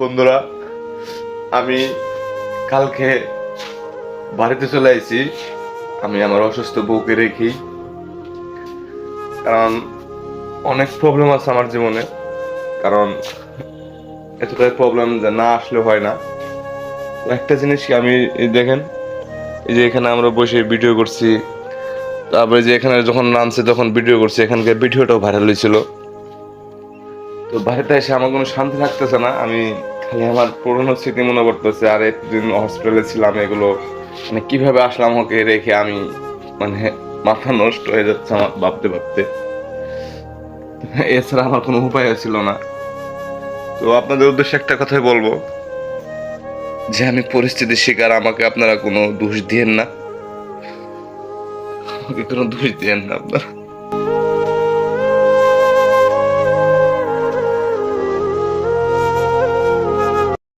বন্ধুরা, আমি কালকে বাড়িতে চলে আইছি। আমি আমার অসুস্থ বউকে রেখি কারণ অনেক প্রবলেম আছে আমার জীবনে। কারণ এতটাই প্রবলেম যে না আসলে হয় না। একটা জিনিস কি, আমি দেখেন, এই যে এখানে আমরা বসে ভিডিও করছি। তারপরে যে এখানে যখন নামছে, তখন ভিডিও করছি। এখানকার ভিডিওটাও ভাইরাল হয়েছিল। তো বাড়িতে এসে আমার কোনো শান্তি থাকতেছে না। আমি খালি আমার পুরনো স্মৃতি মনে পড়তেছে, আর একদিন হসপিটালে ছিলাম, এগুলো মানে কীভাবে আসলাম ওকে রেখে আমি মানে মাথা নষ্ট হয়ে যাচ্ছে আমার ভাবতে ভাবতে। এছাড়া আমার কোনো উপায় ছিল না। তো আপনাদের উদ্দেশ্যে একটা কথাই বলব, যে আমি পরিস্থিতির শিকার, আমাকে আপনারা কোনো দোষ দিয়েন না। আমাকে কোনো দোষ দিয়েন না আপনারা।